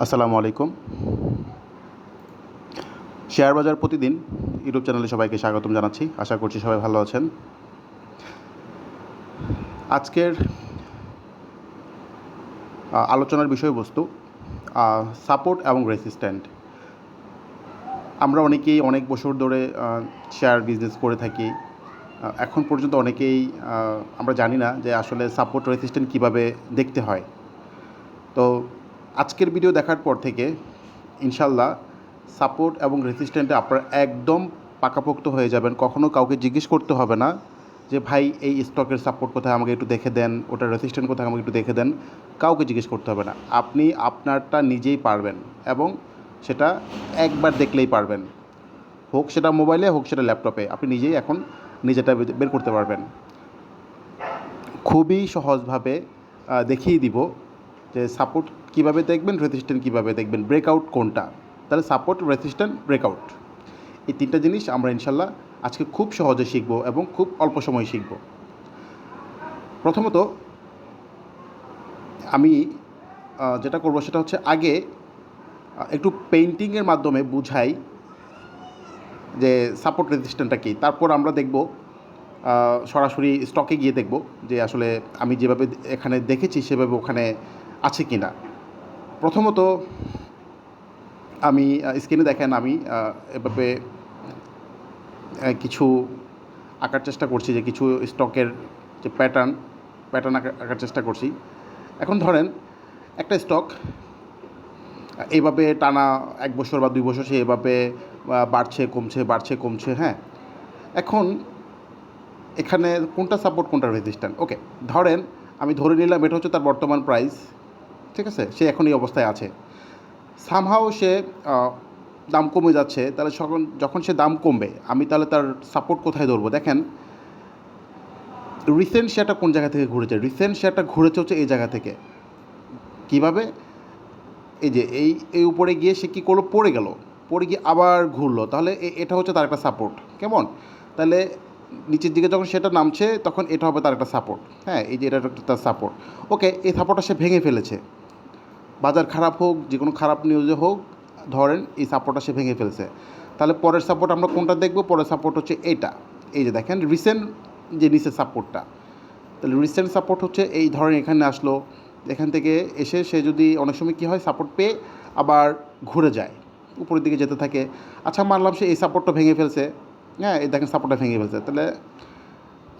আসসালামু আলাইকুম। শেয়ার বাজার প্রতিদিন ইউটিউব চ্যানেলে সবাইকে স্বাগতম জানাচ্ছি। আশা করছি সবাই ভালো আছেন। আজকের আলোচনার বিষয়বস্তু সাপোর্ট এবং রেসিস্ট্যান্ট আমরা অনেকেই অনেক বছর ধরে শেয়ার বিজনেস করে থাকি। এখন পর্যন্ত অনেকেই আমরা জানি না যে আসলে সাপোর্ট রেসিস্ট্যান্ট কীভাবে দেখতে হয়। তো আজকের ভিডিও দেখার পর থেকে ইনশাল্লাহ সাপোর্ট এবং রেসিস্ট্যান্টে আপনারা একদম পাকাপোক্ত হয়ে যাবেন। কখনও কাউকে জিজ্ঞেস করতে হবে না যে, ভাই, এই স্টকের সাপোর্ট কোথায়? আমাকে একটু দেখে দেন। ওটার রেসিস্ট্যান্ট কোথায়? আমাকে একটু দেখে দেন। কাউকে জিজ্ঞেস করতে হবে না। আপনি আপনারটা নিজেই পারবেন এবং সেটা একবার দেখলেই পারবেন। হোক সেটা মোবাইলে হোক সেটা ল্যাপটপে আপনি নিজেই এখন নিজেটা বের করতে পারবেন। খুবই সহজভাবে দেখিয়ে দিব যে সাপোর্ট কীভাবে দেখবেন রেজিস্ট্যান্ট কীভাবে দেখবেন ব্রেকআউট কোনটা? তাহলে সাপোর্ট রেজিস্ট্যান্ট ব্রেকআউট এই তিনটা জিনিস আমরা ইনশাল্লাহ আজকে খুব সহজে শিখব এবং খুব অল্প সময়ে শিখব। প্রথমত, আমি যেটা করব সেটা হচ্ছে আগে একটু পেইন্টিংয়ের মাধ্যমে বুঝাই যে সাপোর্ট রেজিস্ট্যান্টটা কী। তারপর আমরা দেখব সরাসরি স্টকে গিয়ে দেখব যে আসলে আমি যেভাবে এখানে দেখেছি সেভাবে ওখানে আছে কি না প্রথমত, আমি স্ক্রিনে দেখেন আমি এভাবে কিছু আঁকার চেষ্টা করছি যে কিছু স্টকের যে প্যাটার্ন প্যাটার্ন আঁকা, আঁকার চেষ্টা করছি। এখন ধরেন, একটা স্টক এইভাবে টানা এক বছর বা দুই বছর সে এভাবে বাড়ছে, কমছে বাড়ছে, কমছে হ্যাঁ? এখন, এখানে কোনটা সাপোর্ট কোনটা রেজিস্ট্যান্ট ওকে ধরেন, আমি ধরে নিলাম এটা হচ্ছে তার বর্তমান প্রাইস ঠিক আছে? সে এখন এই অবস্থায় আছে। সামহাও সে দাম কমে যাচ্ছে। তাহলে যখন যখন সে দাম কমবে, আমি তাহলে তার সাপোর্ট কোথায় ধরবো? দেখেন রিসেন্ট শেয়ারটা কোন জায়গা থেকে ঘুরেছে? রিসেন্ট শেয়ারটা ঘুরেছে হচ্ছে এই জায়গা থেকে। কীভাবে? এই যে, এই এই উপরে গিয়ে সে কী করল? পড়ে গেল। পড়ে গিয়ে আবার ঘুরলো। তাহলে এটা হচ্ছে তার একটা সাপোর্ট কেমন? তাহলে নিচের দিকে যখন সেটা নামছে, তখন এটা হবে তার একটা সাপোর্ট হ্যাঁ এই যে, এটা একটা তার সাপোর্ট ওকে এই সাপোর্টটা সে ভেঙে ফেলেছে। বাজার খারাপ হোক, যে কোনো খারাপ নিউজে হোক, ধরেন এই সাপোর্টটা সে ভেঙে ফেলছে। তাহলে পরের সাপোর্ট আমরা কোনটা দেখব? পরের সাপোর্ট হচ্ছে এটা এই যে দেখেন রিসেন্ট যে নিচের সাপোর্টটা তাহলে রিসেন্ট সাপোর্ট হচ্ছে এই ধরেন এখানে আসলো। এখান থেকে এসে সে যদি অনেক সময় কী হয় সাপোর্ট পেয়ে আবার ঘুরে যায়, উপরের দিকে যেতে থাকে। আচ্ছা মানলাম সে এই সাপোর্টটা ভেঙে ফেলছে। হ্যাঁ এই দেখেন সাপোর্টটা ভেঙে ফেলছে। তাহলে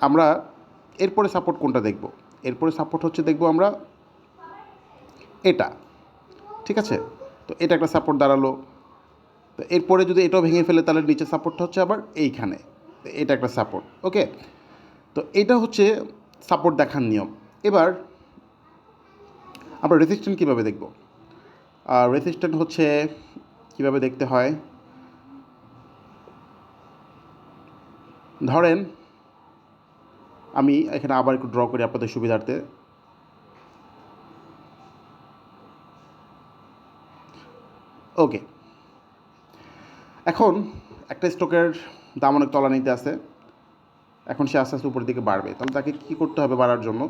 আমরা এরপরে সাপোর্ট কোনটা দেখব? এরপরে সাপোর্ট হচ্ছে দেখব আমরা এটা। ঠিক আছে? তো এটা একটা সাপোর্ট দাঁড়াল। তো এরপরে যদি এটাও ভেঙে ফেলে, তাহলে নিচের সাপোর্টটা হচ্ছে আবার এইখানে। এটা একটা সাপোর্ট ওকে তো এটা হচ্ছে সাপোর্ট দেখার নিয়ম। এবার আমরা রেসিস্ট্যান্ট কীভাবে দেখব? আর রেসিস্ট্যান্ট হচ্ছে কীভাবে দেখতে হয়? ধরেন আমি এখানে আবার একটু ড্র করি আপনাদের সুবিধার্থে। ওকে এখন একটা স্টকের দাম অনেক তলানিতে আছে। এখন সে আস্তে আস্তে উপরের দিকে বাড়বে। তাহলে তাকে কী করতে হবে বাড়ার জন্য?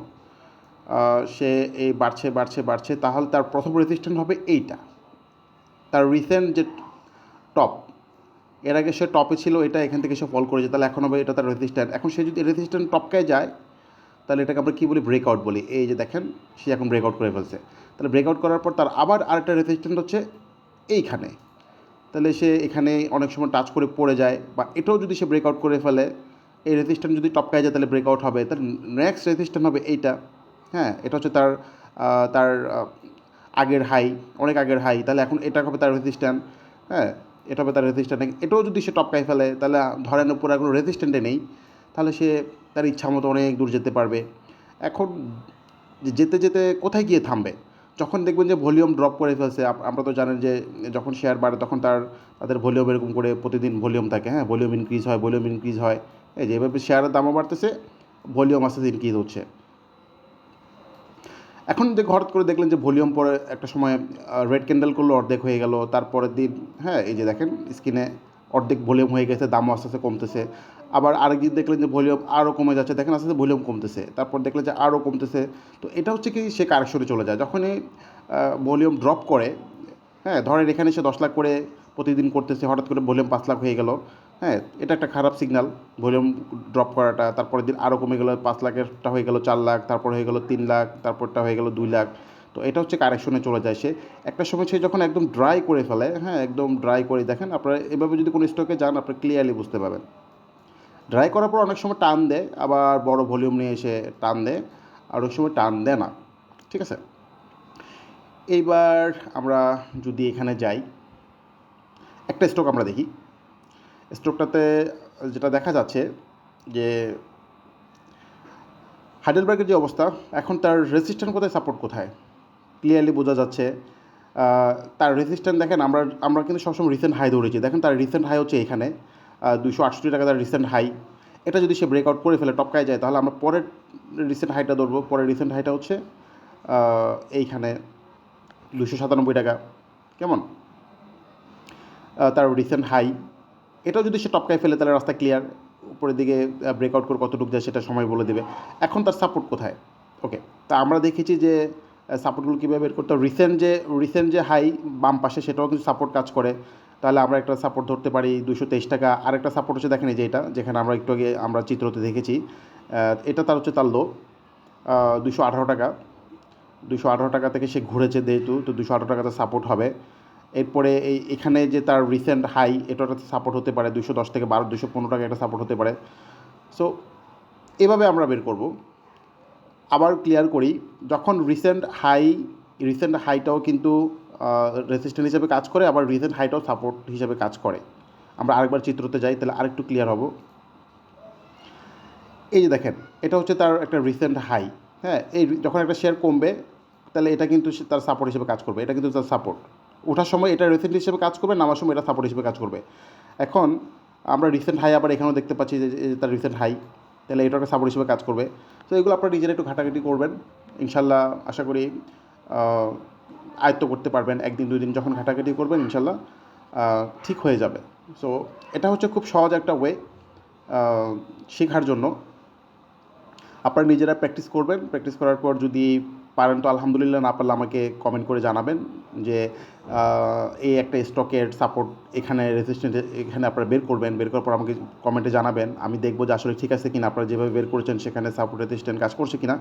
সে এই বাড়ছে বাড়ছে বাড়ছে। তাহলে তার প্রথম রেজিস্ট্যান্ট হবে এইটা। তার রিসেন্ট যে টপ এর আগে সে টপে ছিল, এটা এখান থেকে সে ফল করেছে। তাহলে এখন হবে এটা তার রেজিস্ট্যান্ট এখন সে যদি রেজিস্ট্যান্ট টপকায় যায়, তাহলে এটাকে আমরা কী বলি? ব্রেকআউট বলি। এই যে দেখেন, সে এখন ব্রেকআউট করে ফেলছে। তাহলে ব্রেকআউট করার পর তার আবার আরেকটা রেজিস্ট্যান্ট হচ্ছে এইখানে। তাহলে সে এখানে অনেক সময় টাচ করে পড়ে যায় বা এটাও যদি সে ব্রেকআউট করে ফেলে, এই রেজিস্ট্যান্ট যদি টপকায় যায় তাহলে ব্রেকআউট হবে। তার নেক্সট রেজিস্ট্যান্ট হবে এইটা। হ্যাঁ এটা হচ্ছে তার তার আগের হাই অনেক আগের হাই তাহলে এখন এটা হবে তার রেজিস্ট্যান্ট হ্যাঁ এটা হবে তার রেজিস্ট্যান্ট এটাও যদি সে টপকায় ফেলে, তাহলে ধরেন উপরে কোনো রেজিস্ট্যান্টে নেই, তাহলে সে তার ইচ্ছা মতো অনেক দূর যেতে পারবে। এখন যেতে যেতে কোথায় গিয়ে থামবে? যখন দেখবেন যে ভলিউম ড্রপ করে ফেলছে আমরা তো জানেন যে যখন শেয়ার বাড়ে তখন তার, তাদের ভলিউম এরকম করে প্রতিদিন ভলিউম থাকে হ্যাঁ? ভলিউম ইনক্রিজ হয়, ভলিউম ইনক্রিজ হয়। এই যে এভাবে শেয়ারের দামও বাড়তেছে, ভলিউম আস্তে আস্তে ইনক্রিজ হচ্ছে। এখন যে হঠাৎ করে দেখলেন যে ভলিউম পরে একটা সময় রেড ক্যান্ডেল করল, অর্ধেক হয়ে গেল, তারপরের দিন হ্যাঁ এই যে দেখেন স্ক্রিনে অর্ধেক ভলিউম হয়ে গেছে, দামও আস্তে আস্তে কমতেছে। আবার আরেকদিন দেখলেন যে ভলিউম আরও কমে যাচ্ছে, দেখেন আস্তে আস্তে ভলিউম কমতেছে। তারপর দেখলেন যে আরও কমতেছে। তো এটা হচ্ছে কি, সে কারেকশনে চলে যায়। যখনই ভলিউম ড্রপ করে হ্যাঁ ধরেন এখানে সে দশ লাখ করে প্রতিদিন করতেছে, হঠাৎ করে ভলিউম পাঁচ লাখ হয়ে গেল হ্যাঁ এটা একটা খারাপ সিগনাল ভলিউম ড্রপ করাটা। তারপরের দিন আরও কমে গেলো, পাঁচ লাখেরটা হয়ে গেলো চার লাখ, তারপর হয়ে গেলো তিন লাখ, তারপরটা হয়ে গেলো দুই লাখ। তো এটা হচ্ছে কারেকশনে চলে যায় সে। একটা সময় সে যখন একদম ড্রাই করে ফেলে হ্যাঁ একদম ড্রাই করে, দেখেন আপনারা এভাবে যদি কোনো স্টকে যান, আপনি ক্লিয়ারলি বুঝতে পারবেন। ড্রাই করার পর অনেক সময় টান দেয়, আবার বড় ভলিউম নিয়ে এসে টান দেয়, আর ওই সময় টান দেয় না। ঠিক আছে? এইবার আমরা যদি এখানে যাই, একটা স্টক আমরা দেখি। স্টকটাতে যেটা দেখা যাচ্ছে যে হাইডেলবার্গের যে অবস্থা, এখন তার রেসিস্ট্যান্ট কোথায় সাপোর্ট কোথায়? ক্লিয়ারলি বোঝা যাচ্ছে। তার রেসিস্ট্যান্ট দেখেন, আমরা আমরা কিন্তু সবসময় রিসেন্ট হাই ধরেছি দেখেন তার রিসেন্ট হাই হচ্ছে এখানে। দুশো আটষট্টি টাকা তার রিসেন্ট হাই এটা যদি সে ব্রেকআউট করে ফেলে, টপকায় যায়, তাহলে আমরা পরের রিসেন্ট হাইটা ধরবো। পরের রিসেন্ট হাইটা হচ্ছে এইখানে দুশো সাতানব্বই টাকা। কেমন? তার রিসেন্ট হাই এটাও যদি সে টপকায় ফেলে, তাহলে রাস্তা ক্লিয়ার উপরের দিকে ব্রেকআউট করে কতটুকু যায় সেটা সময় বলে দেবে। এখন তার সাপোর্ট কোথায়? ওকে তা আমরা দেখেছি যে সাপোর্টগুলো কীভাবে বের করতে হবে? রিসেন্ট যে রিসেন্ট যে হাই বাম পাশে সেটাও কিন্তু সাপোর্ট কাজ করে। তাহলে আমরা একটা সাপোর্ট ধরতে পারি দুশো তেইশ টাকা। আর একটা সাপোর্ট হচ্ছে, দেখেন যে এটা, যেখানে আমরা একটু আগে আমরা চিত্রতে দেখেছি এটা তার হচ্ছে তার লো দুশো আঠারো টাকা। দুশো আঠারো টাকা থেকে সে ঘুরেছে যেহেতু, তো দুশো আঠারো টাকাতে সাপোর্ট হবে। এরপরে এই, এখানে যে তার রিসেন্ট হাই এটাতে সাপোর্ট হতে পারে দুশো দশ থেকে বারো দুশো পনেরো টাকা একটা সাপোর্ট হতে পারে। সো এভাবে আমরা বের করব। আবার ক্লিয়ার করি, যখন রিসেন্ট হাই রিসেন্ট হাইটাও কিন্তু রেসিস্ট্যান্ট হিসেবে কাজ করে, আবার রিসেন্ট হাইটাও সাপোর্ট হিসেবে কাজ করে। আমরা আরেকবার চিত্রতে যাই, তাহলে আরেকটু ক্লিয়ার হব। এই যে দেখেন, এটা হচ্ছে তার একটা রিসেন্ট হাই হ্যাঁ? এই যখন একটা শেয়ার কমবে, তাহলে এটা কিন্তু তার সাপোর্ট হিসেবে কাজ করবে, এটা কিন্তু তার সাপোর্ট ওঠার সময় এটা রিসেন্ট হিসেবে কাজ করবে, নামার সময় এটা সাপোর্ট হিসেবে কাজ করবে। এখন আমরা রিসেন্ট হাই আবার এখানেও দেখতে পাচ্ছি যে তার রিসেন্ট হাই তাহলে এটা একটা সাপোর্ট হিসেবে কাজ করবে। তো এগুলো আপনারা নিজেরা একটু ঘাটাঘাটি করবেন। ইনশাল্লাহ আশা করি আয়ত্ত করতে পারবেন। একদিন, দুই দিন যখন ঘাটাঘাটি করবেন, ইনশাল্লাহ ঠিক হয়ে যাবে। সো এটা হচ্ছে খুব সহজ একটা ওয়ে শেখার জন্য। আপনারা নিজেরা প্র্যাকটিস করবেন। প্র্যাকটিস করার পর যদি পারেন তো আলহামদুলিল্লাহ, না পারলে আমাকে কমেন্ট করে জানাবেন যে এই একটা স্টকের সাপোর্ট এখানে রেজিস্ট্যান্ট এখানে আপনারা বের করবেন। বের করার পর আমাকে কমেন্টে জানাবেন। আমি দেখব যে আসলে ঠিক আছে কিনা, আপনারা যেভাবে বের করেছেন সেখানে সাপোর্ট রেজিস্ট্যান্ট কাজ করছে কিনা।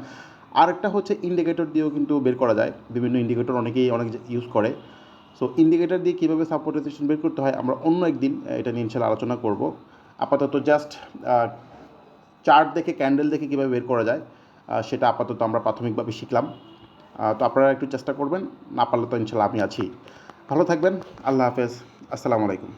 আরেকটা হচ্ছে ইন্ডিকেটর দিয়েও কিন্তু বের করা যায়। বিভিন্ন ইন্ডিকেটর অনেকেই, অনেক ইউজ করে। সো ইন্ডিকেটর দিয়ে কীভাবে সাপোর্ট রেজিস্ট্যান্ট বের করতে হয়, আমরা অন্য একদিন এটা নিয়ে ইনশাল্লাহ আলোচনা করব। আপাতত জাস্ট চার্ট দেখে, ক্যান্ডেল দেখে কীভাবে বের করা যায় সেটা আপাতত আমরা প্রাথমিকভাবে শিখলাম। তো আপনারা একটু চেষ্টা করবেন, না পারলে তো ইনশাল্লাহ আমি আছি। ভালো থাকবেন, আল্লাহ হাফেজ, আসসালামু আলাইকুম।